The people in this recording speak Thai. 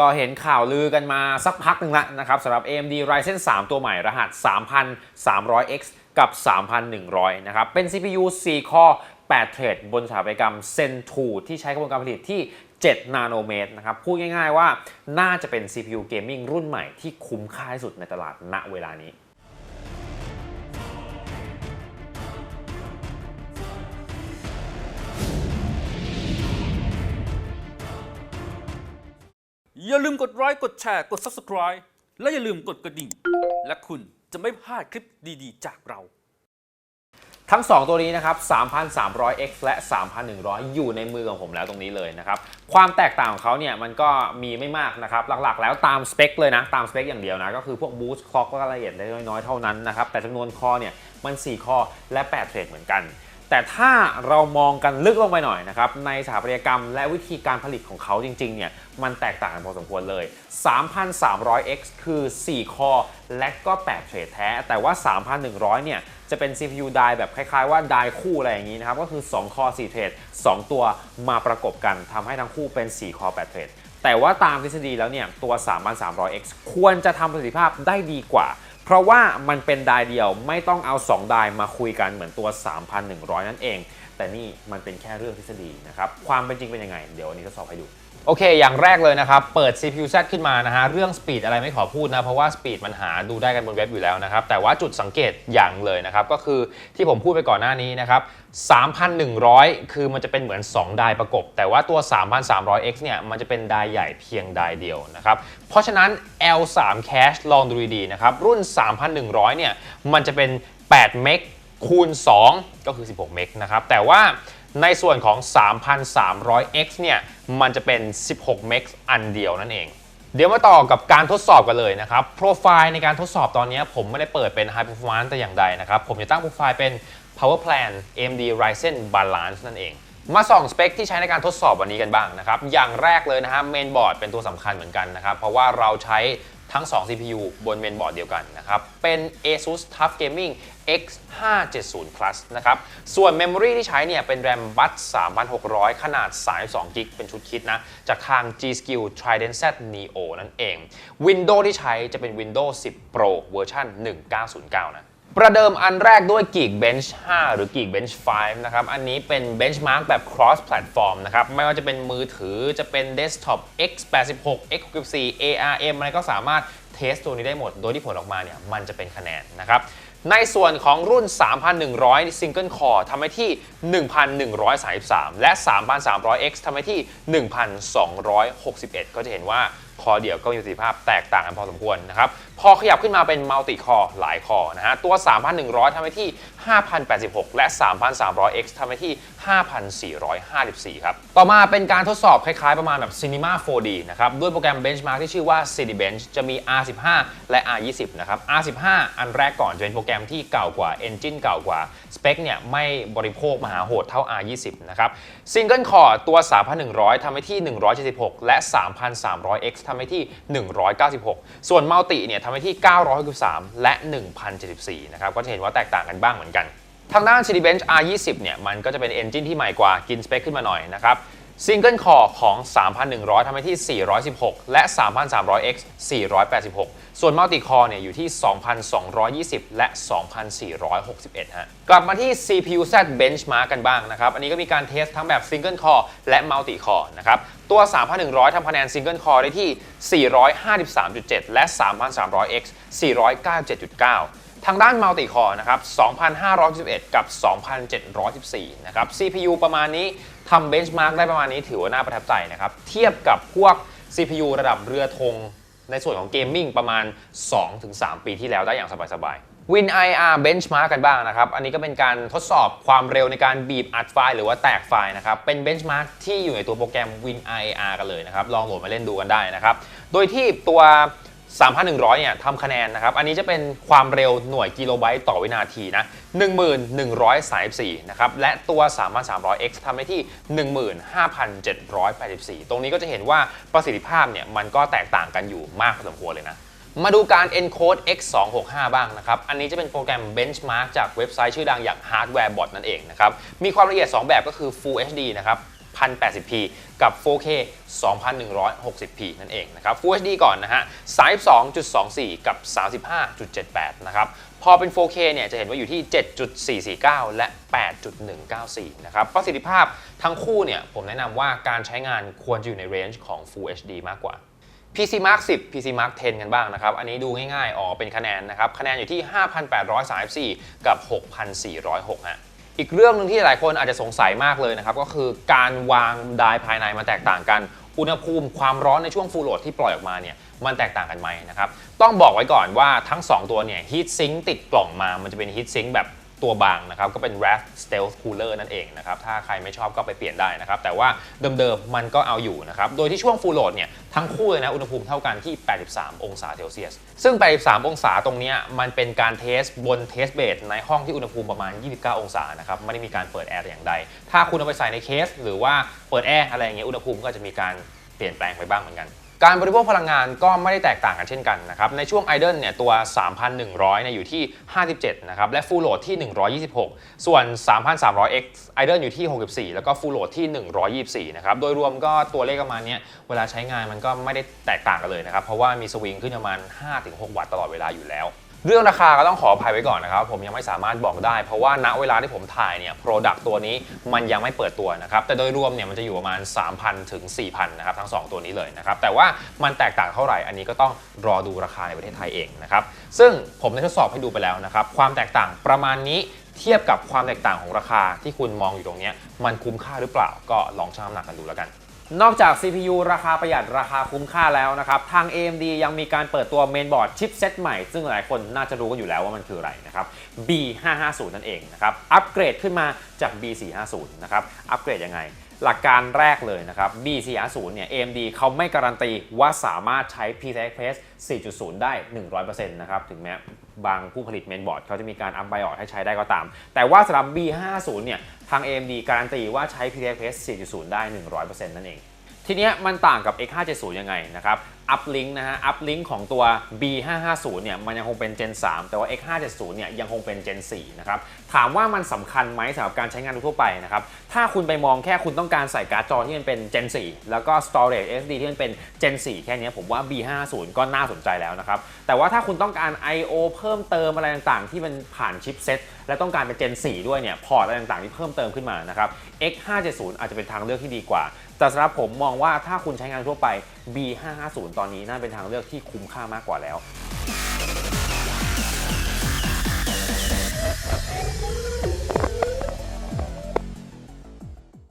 ก็เห็นข่าวลือกันมาสักพักหนึ่งละนะครับสำหรับ AMD Ryzen 3 ตัวใหม่รหัส 3300X กับ 3100 นะครับ เป็น CPU 4 core 8 เทรดบนสถาปัตยกรรม Zen 2 ที่ใช้กระบวนการผลิตที่ 7 นาโนเมตรนะครับ พูดง่ายๆว่าน่าจะเป็น CPU Gaming รุ่นใหม่ที่คุ้มค่าที่สุดในตลาดณเวลานี้ อย่าลืมกดไลค์กดแชร์กด Subscribe และอย่าลืมกดกระดิ่ง และคุณจะไม่พลาดคลิปดีๆ จากเรา ทั้ง 2 ตัวนี้นะครับ 3,300X และ 3,100 อยู่ในมือของผมแล้วตรงนี้เลยนะครับ ความแตกต่างของเขาเนี่ยมันก็มีไม่มากนะครับ หลักๆ แล้วตามสเปคเลยนะ ตามสเปคอย่างเดียวนะ ก็คือพวก boost clock ก็ละเอียดได้น้อยๆ เท่านั้นนะครับ แต่จำนวนคอเนี่ยมัน 4 คอและ 8 เทรดเหมือนกัน แต่ถ้าเรามองกันลึกลงไปหน่อยนะครับในสถาปัตยกรรมและวิธีการผลิตของเขาจริงๆเนี่ยมันแตกต่างกันพอสมควรเลย 3,300X คือ 4 คอและก็ 8 เทรดแท้ แต่ว่า 3,100 เนี่ยจะเป็น CPU die แบบคล้ายๆ ว่า die คู่อะไรอย่างนี้นะครับ ก็คือ 2 คอ 4 เทรด 2 ตัวมาประกบกันทำให้ทั้งคู่เป็น 4 คอ 8 เทรดแต่ว่าตามทฤษฎีแล้วเนี่ยตัว 3,300X ควรจะทำประสิทธิภาพได้ดีกว่า เพราะว่ามันเป็นไดายเดียวไม่ต้องเอา2ไดายมาคุยกันเหมือนตัว 3,100 นั่นเอง แต่นี่มันเป็นแค่เรื่องทฤษฎีนะครับ ความเป็นจริงเป็นยังไง เดี๋ยววันนี้ทดสอบให้ดู โอเค อย่างแรกเลยนะครับ เปิด CPU Z ขึ้นมานะฮะ เรื่องสปีดอะไรไม่ขอพูดนะ เพราะว่าสปีดมันหาดูได้กันบนเว็บอยู่แล้วนะครับ แต่ว่าจุดสังเกตอย่างเลยนะครับ ก็คือที่ผมพูดไปก่อนหน้านี้นะครับ 3,100 คือมันจะเป็นเหมือน2ไดายประกบ แต่ว่าตัว 3,300X เนี่ย มันจะเป็นไดายใหญ่เพียงไดายเดียวนะครับ เพราะฉะนั้น L3 Cache ลองดูดีๆนะครับ รุ่น 3,100 เนี่ย มันจะเป็น8เมกคูณ 2 ก็คือ 16 เมกนะครับ แต่ว่า ในส่วนของ 3,300X เนี่ย มันจะเป็น 16เมกอันเดียวนั่นเอง เดี๋ยวมาต่อกับการทดสอบกันเลยนะครับ โปรไฟล์ในการทดสอบตอนนี้ผมไม่ได้เปิดเป็น High Performance แต่อย่างใดนะครับ ผมจะตั้งโปรไฟล์เป็น Power Plan AMD Ryzen Balance นั่นเองมาส่องสเปคที่ใช้ในการทดสอบวันนี้กันบ้างนะครับ อย่างแรกเลยนะครับเมนบอร์ดเป็นตัวสำคัญเหมือนกันนะครับ เพราะว่าเราใช้ ทั้ง 2 CPU บนเมนบอร์ดเดียวกันนะครับ เป็น ASUS TUF Gaming X570 Plus นะครับ ส่วนเมมโมรีที่ใช้เนี่ยเป็น RAM Bus 3600 ขนาด 32 g b เป็นชุดคิดนะ จากทาง G-Skill Trident Z Neo นั่นเอง Windows ที่ใช้จะเป็น Windows 10 Pro เวอร์ชัน1909 นะ ประเดิมอันแรกด้วย Geekbench 5 หรือ Geekbench 5 นะครับ อันนี้เป็น benchmark แบบ cross platform นะครับ ไม่ว่าจะเป็นมือถือจะเป็น desktop x86 x64 ARM อะไรก็สามารถเทสตัวนี้ได้หมด โดยที่ผลออกมาเนี่ยมันจะเป็นคะแนนนะครับ ในส่วนของรุ่น 3,100 Single Core ทำให้ที่ 1,133 และ 3,300X ทำให้ที่ 1,261 ก็จะเห็นว่าคอเดี่ยวก็มีประสิทธิภาพแตกต่างกันพอสมควรนะครับ พอขยับขึ้นมาเป็นมัลติคอหลายคอนะฮะ ตัว 3,100 ทำให้ที่ 5,086 และ 3,300X ทำให้ที่ 5,454 ครับ ต่อมาเป็นการทดสอบคล้ายๆประมาณแบบ Cinema 4D นะครับ ด้วยโปรแกรม Benchmark ที่ชื่อว่า Cinebench จะมี R15 และ R20 นะครับ R15 อันแรกก่อนจะเป็นโปรแกรมรมที่เก่ากว่า Engine เก่ากว่า สเปคเนี่ยไม่บริโภคมหาโหดเท่า R20 นะครับ Single Core ตัว 3,100 ทำให้ที่ 176 และ 3,300X ทำให้ที่ 196 ส่วน Multi เนี่ยทำให้ที่ 963 และ 1,074 นะครับ ก็จะเห็นว่าแตกต่างกันบ้างเหมือนกัน ทางด้าน Cinebench R20 เนี่ยมันก็จะเป็น Engine ที่ใหม่กว่ากินสเปคขึ้นมาหน่อยนะครับ Single Core ของ 3,100 ทำให้ที่ 416 และ 3,300X 486 ส่วน Multi Core เนี่ยอยู่ที่ 2,220 และ 2,461 ฮะ กลับมาที่ CPU Z Benchmark กันบ้างนะครับ อันนี้ก็มีการเทสทั้งแบบ Single Core และ Multi Core นะครับ ตัว 3,100 ทำคะแนน Single Core ได้ที่ 453.7 และ 3,300X 497.9ทางด้าน Multi Core นะครับ 2,511 กับ 2,714 นะครับ CPU ประมาณนี้ ทำ benchmark ได้ประมาณนี้ถือว่าน่าประทับใจนะครับ เทียบกับพวก CPU ระดับเรือธงในส่วนของเกมมิ่งประมาณ 2-3 ปีที่แล้วได้อย่างสบายๆ Win IR benchmark กันบ้างนะครับ อันนี้ก็เป็นการทดสอบความเร็วในการบีบอัดไฟล์หรือว่าแตกไฟล์นะครับ เป็น benchmark ที่อยู่ในตัวโปรแกรม Win IR กันเลยนะครับ ลองโหลดมาเล่นดูกันได้นะครับ โดยที่ตัว 3,100 เนี่ยทำคะแนนนะครับ อันนี้จะเป็นความเร็วหน่วยกิโลไบต์ต่อวินาทีนะ 1134 นะครับ และตัว 3,300X ทำได้ที่ 15,784 ตรงนี้ก็จะเห็นว่าประสิทธิภาพเนี่ยมันก็แตกต่างกันอยู่มากพอสมควรเลยนะ มาดูการ encode X265 บ้างนะครับ อันนี้จะเป็นโปรแกรม benchmark จากเว็บไซต์ชื่อดังอย่าง Hardware Bot นั่นเองนะครับ มีความละเอียด 2 แบบก็คือ Full HD นะครับ 1080p กับ 4K 2160p นั่นเองนะครับ Full HD ก่อนนะฮะ 32.24 กับ 35.78 นะครับ พอเป็น 4K เนี่ยจะเห็นว่าอยู่ที่ 7.449 และ 8.194 นะครับ ประสิทธิภาพทั้งคู่เนี่ยผมแนะนำว่าการใช้งานควรจะอยู่ในเรนจ์ของ Full HD มากกว่า PC Mark 10 PC Mark 10 กันบ้างนะครับ อันนี้ดูง่ายๆ อ๋อ เป็นคะแนนนะครับ คะแนนอยู่ที่ 5,834 กับ 6,406ฮะ อีกเรื่องหนึงที่หลายคนอาจจะสงสัยมากเลยนะครับ ก็คือการวางดายภายในมันแตกต่างกัน อุณหภูมิความร้อนในช่วงฟูลโหลดที่ปล่อยออกมาเนี่ยมันแตกต่างกันไหมนะครับ ต้องบอกไว้ก่อนว่าทั้ง 2 ตัวเนี่ยฮีทซิงติดกล่องมามันจะเป็นฮีทซิงแบบ ตัวบางนะครับก็เป็น Raft Stealth Cooler นั่นเองนะครับถ้าใครไม่ชอบก็ไปเปลี่ยนได้นะครับแต่ว่าเดิมๆมันก็เอาอยู่นะครับโดยที่ช่วง Full Load เนี่ยทั้งคู่เลยนะอุณหภูมิเท่ากันที่ 83 องศาเซลเซียส ซึ่ง 83 องศาตรงนี้มันเป็นการเทสบนเทสเบดในห้องที่อุณหภูมิประมาณ 29 องศานะครับไม่ได้มีการเปิดแอร์อย่างใด ถ้าคุณเอาไปใส่ในเคส หรือว่าเปิดแอร์อะไรอย่างเงี้ยอุณหภูมิก็จะมีการเปลี่ยนแปลงไปบ้างเหมือนกัน การบริโภคพลังงานก็ไม่ได้แตกต่างกันเช่นกันนะครับในช่วงไอเดลเนี่ยตัว 3,100เนี่ยอยู่ที่ 57นะครับและฟูลโหลดที่ 126 ส่วน 3,300X ไอเดลอยู่ที่ 64 แล้วก็ฟูลโหลดที่ 124นะครับโดยรวมก็ตัวเลขประมาณนี้เวลาใช้งานมันก็ไม่ได้แตกต่างกันเลยนะครับเพราะว่ามีสวิงขึ้นประมาณ 5-6 วัตต์ตลอดเวลาอยู่แล้ว เรื่องราคาก็ต้องขออภัยไว้ก่อนนะครับ ผมยังไม่สามารถบอกได้ เพราะว่าณเวลาที่ผมถ่ายเนี่ย Product ตัวนี้มันยังไม่เปิดตัวนะครับแต่โดยรวมเนี่ยมันจะอยู่ประมาณ 3,000 ถึง 4,000 นะครับทั้ง 2 ตัวนี้เลยนะครับแต่ว่ามันแตกต่างเท่าไหร่อันนี้ก็ต้องรอดูราคาในประเทศไทยเองนะครับซึ่งผมได้ทดสอบให้ดูไปแล้วนะครับความแตกต่างประมาณนี้เทียบกับความแตกต่างของราคาที่คุณมองอยู่ตรงนี้มันคุ้มค่าหรือเปล่าก็ลองชั่งน้ำหนักกันดูแล้วกัน นอกจาก CPU ราคาประหยัดราคาคุ้มค่าแล้วนะครับ ทาง AMD ยังมีการเปิดตัวเมนบอร์ดชิปเซตใหม่ ซึ่งหลายคนน่าจะรู้กันอยู่แล้วว่ามันคืออะไรนะครับ B550 นั่นเองนะครับ อัปเกรดขึ้นมาจาก B450 นะครับ อัปเกรดยังไง หลักการแรกเลยนะครับ BCR 0เนี่ย AMD เขาไม่การันตีว่าสามารถใช้ PCI Express 4.0 ได้ 100%นะครับถึงแม้บางผู้ผลิตเมนบอร์ดเขาจะมีการอัพไบออดให้ใช้ได้ก็ตาม แต่ว่าสำหรับ B 50 เนี่ยทาง AMD การันตีว่าใช้ PCI Express 4.0 ได้ 100%นั่นเองทีนี้มันต่างกับ X570 ยังไงนะครับ Uplink นะฮะ Uplink ของตัว B550 เนี่ยมันยังคงเป็น Gen 3 แต่ว่า X570 เนี่ยยังคงเป็น Gen 4นะครับถามว่ามันสำคัญไหมสำหรับการใช้งานทั่วไปนะครับถ้าคุณไปมองแค่คุณต้องการใส่การ์ดจอที่มันเป็น Gen 4 แล้วก็ Storage SSD ที่มันเป็น Gen 4 แค่นี้ผมว่า B550 ก็น่าสนใจแล้วนะครับแต่ว่าถ้าคุณต้องการ I/O เพิ่มเติมอะไรต่างๆ ที่มันผ่านชิปเซ็ตและต้องการเป็น Gen 4 ด้วยเนี่ยพอร์ตอะไรต่างๆที่เพิ่มเติมขึ้นมานะครับ X570 อาจจะเป็นทางเลือกที่ดีกว่า แต่สำหรับผมมองว่าถ้าคุณใช้งานทั่วไป B550 ตอนนี้น่าเป็นทางเลือกที่คุ้มค่ามากกว่าแล้ว